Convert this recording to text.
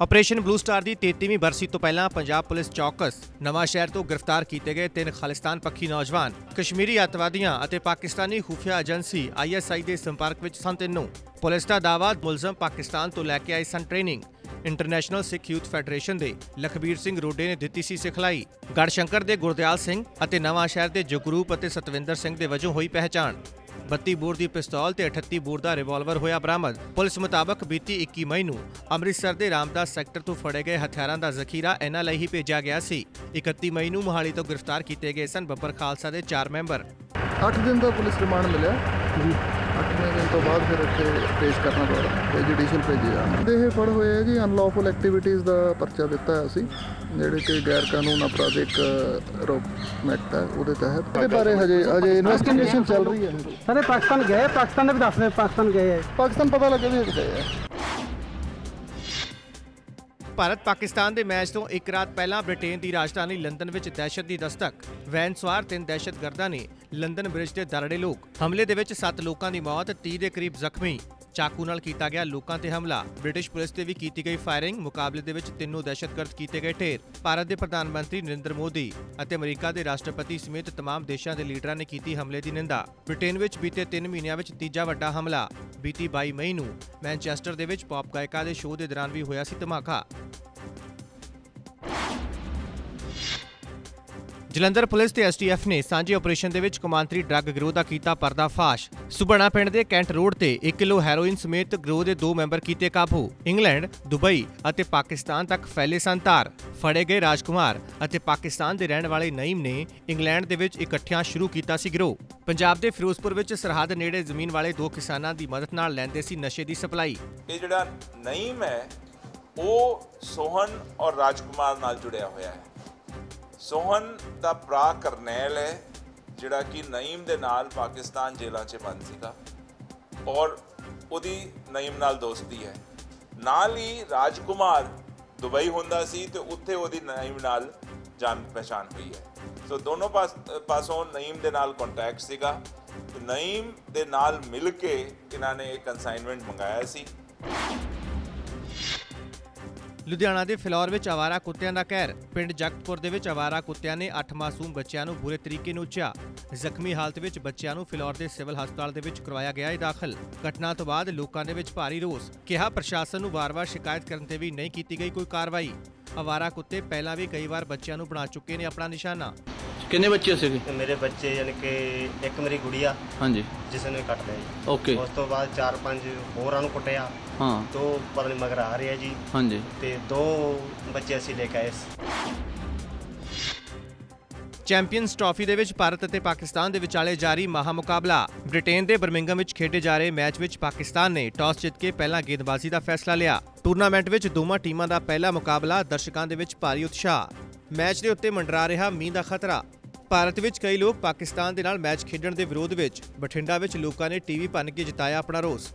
Operation blue star ਦੀ 33ਵੀਂ ਬਰਸੀ ਤੋਂ ਪਹਿਲਾਂ ਪੰਜਾਬ ਪੁਲਿਸ ਚੌਕਸ ਨਵਾਂ ਸ਼ਹਿਰ ਤੋਂ ਗ੍ਰਿਫਤਾਰ ਕੀਤੇ ਗਏ ਤਿੰਨ ਖਾਲਿਸਤਾਨ ਪੱਖੀ ਨੌਜਵਾਨ ਕਸ਼ਮੀਰੀ ਅੱਤਵਾਦੀਆਂ ਅਤੇ ਪਾਕਿਸਤਾਨੀ ਖੁਫੀਆ ਏਜੰਸੀ ਆਈਐਸਆਈ ਦੇ ਸੰਪਰਕ ਵਿੱਚ ਸਨ ਤਿੰਨੋਂ। ਪੁਲਿਸ ਦਾ ਦਾਅਵਾ, ਮੁਲਜ਼ਮ ਪਾਕਿਸਤਾਨ ਤੋਂ ਲੈ ਕੇ ਆਏ ਸਨ training. International Sikh youth federation ਦੇ ਲਖਬੀਰ ਸਿੰਘ ਰੋਡੇ ਨੇ ਦਿੱਤੀ ਸੀ ਸਿਖਲਾਈ। ਗੜਸ਼ੰਕਰ ਦੇ ਗੁਰਦਿਆਲ ਸਿੰਘ ਅਤੇ ਨਵਾਂ ਸ਼ਹਿਰ ਦੇ ਜਗਰੂਪ ਅਤੇ ਸਤਵਿੰਦਰ ਸਿੰਘ ਦੇ ਵਜੋਂ ਹੋਈ ਪਹਿਚਾਣ। 32 ਬੋਰ ਦੀ ਪਿਸਤੌਲ ਤੇ 38 ਬੋਰ ਦਾ ਰਿਵਾਲਵਰ ਹੋਇਆ ਬਰਾਮਦ। ਪੁਲਿਸ ਮੁਤਾਬਕ ਬੀਤੀ 21 ਮਈ ਨੂੰ ਅੰਮ੍ਰਿਤਸਰ ਦੇ ਰਾਮਦਾਸ ਸੈਕਟਰ ਤੋਂ ਫੜੇ ਗਏ ਹਥਿਆਰਾਂ ਦਾ ਜ਼ਖੀਰਾ ਇਹਨਾਂ ਲਈ ਹੀ ਭੇਜਿਆ ਗਿਆ ਸੀ। 31 ਮਈ ਨੂੰ ਮੋਹਾਲੀ ਤੋਂ ਗ੍ਰਿਫਤਾਰ ਕੀਤੇ ਗਏ ਸਨ ਬੱਬਰ ਖਾਲਸਾ ਦੇ 4 ਮੈਂਬਰ। 8 ਦਿਨ ਦਾ ਪੁਲਿਸ ਰਿਮਾਂਡ ਮਿਲਿਆ? ਜੀ। 8ਵੇਂ ਦਿਨ ਤੋਂ ਬਾਅਦ ਫਿਰ ਇੱਥੇ ਪੇਸ਼ ਕਰਨਾ ਪੜਾ ਤੇ ਜੁਡੀਸ਼ੀਅਲ ਭੇਜੇ ਜਾਣ। ਇਹ ਫੜ ਹੋਏ ਜੀ ਅਨਲੌਫੁਲ ਐਕਟੀਵਿਟੀਜ਼ ਦਾ ਪਰਚਾ ਦਿੱਤਾ ਹੈ ਅਸੀਂ ਜਿਹੜੇ ਕਿ ਗੈਰ ਕਾਨੂੰਨ ਅਪਰਾਧਿਕ ਰੋਕ ਐਕਟ ਹੈ ਉਹਦੇ ਤਹਿਤ। ਇਹਦੇ ਬਾਰੇ ਹਜੇ ਹਜੇ ਇਨਵੈਸਟੀਗੇਸ਼ਨ ਚੱਲ ਰਹੀ ਹੈ। ਸਾਰੇ ਪਾਕਿਸਤਾਨ ਗਏ ਪਾਕਿਸਤਾਨ ਦੇ ਵੀ ਦੱਸ ਰਹੇ ਪਾਕਿਸਤਾਨ ਗਏ ਹੈ। ਪਾਕਿਸਤਾਨ ਪਤਾ ਲੱਗੇ ਵੀ ਗਏ ਆ ਭਾਰਤ ਪਾਕਿਸਤਾਨ ਦੇ ਮੈਚ ਤੋਂ ਇੱਕ ਰਾਤ ਪਹਿਲਾਂ ਬ੍ਰਿਟੇਨ ਦੀ ਰਾਜਧਾਨੀ ਲੰਡਨ ਵਿੱਚ ਦਹਿਸ਼ਤ ਦੀ ਦਸਤਕ ਵੈਨ ਸਵਾਰ ਤਿੰਨ ਦਹਿਸ਼ਤਗਰਦਾਂ ਨੇ ਲੰਡਨ ਬ੍ਰਿਜ ਤੇ ਦਰੜੇ ਲੋਕ ਹਮਲੇ ਦੇ ਵਿੱਚ 7 ਲੋਕਾਂ ਦੀ ਮੌਤ 30 ਦੇ ਕਰੀਬ ਜ਼ਖਮੀ ਚਾਕੂ ਨਾਲ ਕੀਤਾ ਗਿਆ ਲੋਕਾਂ ਤੇ ਹਮਲਾ ਬ੍ਰਿਟਿਸ਼ ਪੁਲਿਸ ਤੇ ਵੀ ਕੀਤੀ ਗਈ ਫਾਇਰਿੰਗ ਮੁਕਾਬਲੇ ਦੇ ਵਿੱਚ ਤਿੰਨੋਂ ਦਹਿਸ਼ਤਗਰਦ ਕੀਤੇ ਗਏ ਢੇਰ ਭਾਰਤ ਦੇ ਪ੍ਰਧਾਨ ਮੰਤਰੀ ਨਰਿੰਦਰ ਮੋਦੀ ਅਤੇ ਅਮਰੀਕਾ ਦੇ ਰਾਸ਼ਟਰਪਤੀ ਸਮੇਤ तमाम ਦੇਸ਼ਾਂ ਦੇ ਲੀਡਰਾਂ ਨੇ ਕੀਤੀ ਹਮਲੇ ਦੀ ਨਿੰਦਾ ਬ੍ਰਿਟੇਨ ਵਿੱਚ ਬੀਤੇ 3 ਮਹੀਨਿਆਂ ਵਿੱਚ ਤੀਜਾ ਵੱਡਾ ਹਮਲਾ ਬੀਤੀ 22 ਮਈ ਨੂੰ ਮੈਨਚੈਸਟਰ ਦੇ ਵਿੱਚ ਪੌਪ ਗਾਇਕਾ ਦੇ ਸ਼ੋਅ ਦੇ ਦੌਰਾਨ ਵੀ ਹੋਇਆ ਸੀ ਧਮਾਕਾ ਜਲੰਧਰ ਪੁਲਿਸ ਤੇ ਐਸਟੀਐਫ ਨੇ ਸਾਂਝੇ ਆਪਰੇਸ਼ਨ ਦੇ ਵਿੱਚ ਕਮਾਂਤਰੀ ਡਰੱਗ ਗਰੋਹ ਦਾ ਕੀਤਾ ਪਰਦਾਫਾਸ਼। ਸੁਬਣਾ ਪਿੰਡ ਦੇ ਕੈਂਟ ਰੋਡ ਤੇ 1 ਕਿਲੋ ਹੈਰੋਇਨ ਸਮੇਤ ਗਰੋਹ ਦੇ ਦੋ ਮੈਂਬਰ ਕੀਤੇ ਕਾਬੂ। ਇੰਗਲੈਂਡ, ਦੁਬਈ ਅਤੇ ਪਾਕਿਸਤਾਨ ਤੱਕ ਫੈਲੇ ਸਨ ਫੜੇ ਗਏ ਰਾਜਕੁਮਾਰ ਅਤੇ ਪਾਕਿਸਤਾਨ ਦੇ ਰਹਿਣ ਵਾਲੇ ਨਈਮ ਨੇ ਇੰਗਲੈਂਡ ਦੇ ਵਿੱਚ ਇਕੱਠਿਆਂ ਸ਼ੁਰੂ ਕੀਤਾ ਸੀ ਗਰੋਹ। ਪੰਜਾਬ ਦੇ ਫਿਰੋਜ਼ਪੁਰ ਵਿੱਚ ਸਰਹੱਦ ਨੇੜੇ ਜ਼ਮੀਨ ਵਾਲੇ ਦੋ ਕਿਸਾਨਾਂ ਦੀ ਮਦਦ ਨਾਲ ਲੈਂਦੇ ਸੀ ਨਸ਼ੇ ਦੀ ਸਪਲਾਈ। ਇਹ ਜਿਹੜਾ ਨਈਮ ਹੈ, ਉਹ ਸੋਹਨ ਔਰ ਰਾਜਕੁਮਾਰ ਨਾਲ ਜੁੜਿਆ ਹੋਇਆ ਹੈ। ਸੋਹਨ ਦਾ ਭਰਾ ਕਰਨੈਲ ਹੈ, ਜਿਹੜਾ ਕਿ ਨਈਮ ਦੇ ਨਾਲ ਪਾਕਿਸਤਾਨ ਜੇਲ੍ਹਾਂ 'ਚ ਬੰਦ ਸੀਗਾ ਔਰ ਉਹਦੀ ਨਈਮ ਨਾਲ ਦੋਸਤੀ ਹੈ। ਨਾਲ ਹੀ ਰਾਜਕੁਮਾਰ ਦੁਬਈ ਹੁੰਦਾ ਸੀ ਤੇ ਉੱਥੇ ਉਹਦੀ ਨਈਮ ਨਾਲ ਜਾਣ ਪਛਾਣ ਹੋਈ ਹੈ। ਸੋ ਦੋਨੋਂ ਪਾਸ, ਪਾਸੋਂ ਨਈਮ ਦੇ ਨਾਲ ਕੰਟੈਕਟ ਸੀਗਾ। ਨਈਮ ਦੇ ਨਾਲ ਮਿਲ ਕੇ ਇਹਨਾਂ ਨੇ ਇੱਕ ਕਨਸਾਈਨਮੈਂਟ ਮੰਗਾਇਆ ਸੀ। ਲੁਧਿਆਣਾ ਦੇ ਫਿਲੌਰ ਵਿੱਚ ਆਵਾਰਾ ਕੁੱਤਿਆਂ ਦਾ ਕਹਿਰ। ਪਿੰਡ ਜਗਤਪੁਰ ਦੇ ਵਿੱਚ ਆਵਾਰਾ ਕੁੱਤਿਆਂ ਨੇ 8 ਮਾਸੂਮ ਬੱਚਿਆਂ ਨੂੰ ਬੁਰੇ ਤਰੀਕੇ ਨਾਲ ਉੱਚਿਆ। ਜ਼ਖਮੀ ਹਾਲਤ ਵਿੱਚ ਬੱਚਿਆਂ ਨੂੰ ਫਿਲੌਰ ਦੇ ਸਿਵਲ ਹਸਪਤਾਲ ਦੇ ਵਿੱਚ ਕਰਵਾਇਆ ਗਿਆ ਹੈ ਦਾਖਲ। ਘਟਨਾ ਤੋਂ ਬਾਅਦ ਲੋਕਾਂ ਦੇ ਵਿੱਚ ਭਾਰੀ ਰੋਸ। ਕਿਹਾ, ਪ੍ਰਸ਼ਾਸਨ ਨੂੰ ਵਾਰ-ਵਾਰ ਸ਼ਿਕਾਇਤ ਕਰਨ ਤੇ ਵੀ ਨਹੀਂ ਕੀਤੀ ਗਈ ਕੋਈ ਕਾਰਵਾਈ। ਆਵਾਰਾ ਕੁੱਤੇ ਪਹਿਲਾਂ ਵੀ ਕਈ ਵਾਰ ਬੱਚਿਆਂ ਨੂੰ ਬਣਾ ਚੁੱਕੇ ਨੇ ਆਪਣਾ ਨਿਸ਼ਾਨਾ। ਕਿੰਨੇ ਬੱਚੇ ਸੀਗੇ? ਤੇ ਮੇਰੇ ਬੱਚੇ ਯਾਨੀ ਕਿ ਇੱਕ ਮੇਰੀ ਗੁੜੀਆ ਹਾਂਜੀ। ਜਿਸ ਨੇ ਕੱਟ ਲਿਆ ਜੀ। ਓਕੇ। ਉਸ ਤੋਂ ਬਾਅਦ ਚਾਰ ਪੰਜ ਹੋਰਾਂ ਨੂੰ ਕੁੱਟਿਆ। ਹਾਂ। ਦੋ ਪਤਾ ਨਹੀਂ ਮਗਰ ਆ ਰਿਹਾ ਜੀ। ਹਾਂਜੀ। ਤੇ ਦੋ ਬੱਚੇ ਅਸੀਂ ਲੈ ਕੇ ਆਏ ਸੀ। ਚੈਂਪੀਅਨਸ ਟਰਾਫੀ ਦੇ ਵਿੱਚ ਭਾਰਤ ਅਤੇ ਪਾਕਿਸਤਾਨ ਦੇ ਵਿਚਾਲੇ ਜਾਰੀ ਮਹਾ ਮੁਕਾਬਲਾ ਬ੍ਰਿਟੇਨ ਦੇ ਬਰਮਿੰਗਮ ਵਿੱਚ ਖੇਡੇ ਜਾ ਰਹੇ ਮੈਚ ਵਿੱਚ ਪਾਕਿਸਤਾਨ ਨੇ ਟਾਸ ਜਿੱਤ ਕੇ ਪਹਿਲਾਂ ਗੇਂਦਬਾਜ਼ੀ ਦਾ ਫੈਸਲਾ ਲਿਆ। ਟੂਰਨਾਮੈਂਟ ਵਿੱਚ ਦੋਵਾਂ ਟੀਮਾਂ ਦਾ ਪਹਿਲਾ ਮੁਕਾਬਲਾ ਦਰਸ਼ਕਾਂ ਦੇ ਵਿੱਚ ਭਾਰੀ ਉਤਸ਼ਾਹ। ਮੈਚ ਦੇ ਉੱਤੇ ਮੰਡਰਾ ਰਿਹਾ ਮੀਂਹ ਦਾ ਖਤਰਾ। ਭਾਰਤ ਵਿੱਚ ਕਈ ਲੋਕ ਪਾਕਿਸਤਾਨ ਦੇ ਨਾਲ ਮੈਚ ਖੇਡਣ ਦੇ ਵਿਰੋਧ ਵਿੱਚ ਬਠਿੰਡਾ ਵਿੱਚ ਲੋਕਾਂ ਨੇ ਟੀਵੀ ਭੰਨ ਕੇ ਜਿਤਾਇਆ ਆਪਣਾ ਰੋਸ।